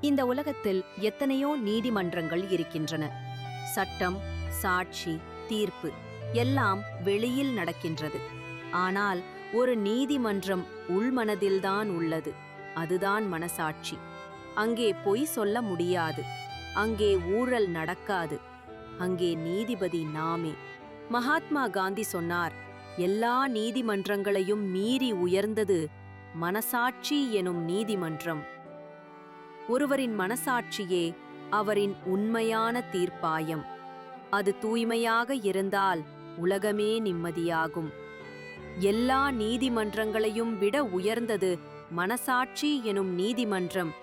இந்த உலகத்தில் எத்தனையோ நீதிமன்றங்கள் இருக்கின்றன. சட்டம் சாட்சி தீர்ப்பு எல்லாம் வெளியில் நடக்கின்றது. ஆனால் ஒரு நீதிமன்றம் உள்மனதில்தான் உள்ளது. அதுதான் மனசாட்சி. அங்கே பொய் சொல்ல முடியாது. அங்கே ஊழல் நடக்காது. அங்கே நீதிபதி நாமே. மகாத்மா காந்தி சொன்னார் எல்லா நீதிமன்றங்களையும் மீறி உயர்ந்தது மனசாட்சி எனும் நீதிமன்றம். ஒருவரின் மனசாட்சியே அவரின் உண்மையான தீர்ப்பாயம். அது தூய்மையாக இருந்தால் உலகமே நிம்மதியாகும். எல்லா நீதிமன்றங்களையும் விட உயர்ந்தது மனசாட்சி எனும் நீதிமன்றம்.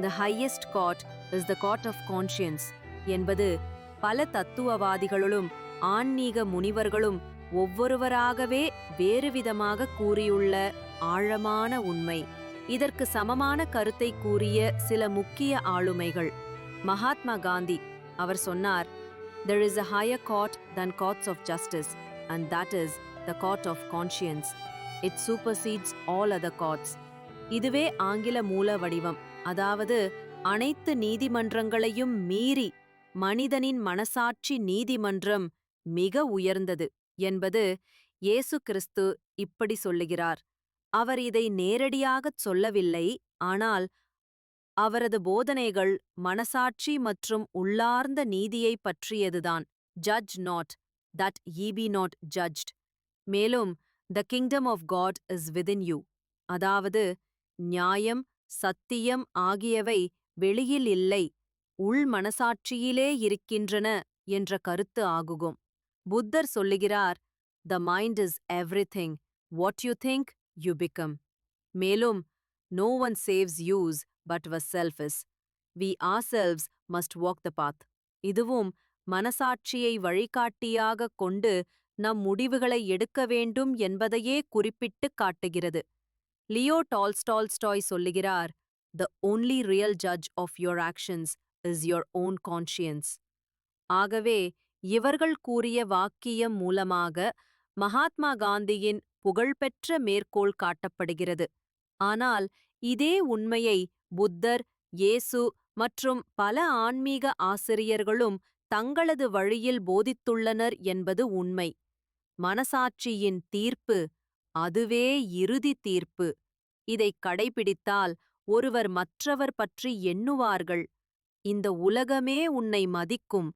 The highest court is the court of conscience என்பது பல தத்துவவாதிகளும் ஆன்மீக முனிவர்களும் ஒவ்வொருவராகவே வேறுவிதமாக கூறியுள்ள ஆழமான உண்மை. இதற்கு சமமான கருத்தை கூறிய சில முக்கிய ஆளுமைகள். மகாத்மா காந்தி அவர் சொன்னார் the is a a higher court than courts of justice and that is the court of conscience. It supersedes all other courts இதுவே ஆங்கில மூல வடிவம். அதாவது அனைத்து நீதிமன்றங்களையும் மீறி மனிதனின் மனசாட்சி நீதிமன்றம் மிக உயர்ந்தது என்பது இயேசு கிறிஸ்து இப்படி சொல்லுகிறார். அவர் இதை நேரடியாகச் சொல்லவில்லை. ஆனால் அவரது போதனைகள் மனசாட்சி மற்றும் உள்ளார்ந்த நீதியைப் பற்றியதுதான். Judge not that ye be not judged மேலும் the kingdom of God is within you அதாவது நியாயம் சத்தியம் ஆகியவை வெளியில் இல்லை. உள் மனசாட்சியிலே இருக்கின்றன என்ற கருத்து ஆகுகும். புத்தர் சொல்லுகிறார் the mind is everything what you think you become மேலும் no one saves us but was selfish. We ourselves must walk the path. இதுவும் மனசாட்சியை வழிகாட்டியாகக் கொண்டு நம் முடிவுகளை எடுக்க வேண்டும் என்பதையே குறிப்பிட்டுக் காட்டுகிறது. லியோ டால்ஸ்டால்ஸ்டாய் சொல்லுகிறார் the only real judge of your actions is your own conscience ஆகவே இவர்கள் கூறிய வாக்கியம் மூலமாக மகாத்மா காந்தியின் புகழ்பெற்ற மேற்கோள் காட்டப்படுகிறது. ஆனால் இதே உண்மையை புத்தர் இயேசு மற்றும் பல ஆன்மீக ஆசிரியர்களும் தங்களது வழியில் போதித்துள்ளனர் என்பது உண்மை. மனசாட்சியின் தீர்ப்பு அதுவே இறுதி தீர்ப்பு. இதைக் கடைபிடித்தால் ஒருவர் மற்றவர் பற்றி எண்ணுவார்கள். இந்த உலகமே உன்னை மதிக்கும்.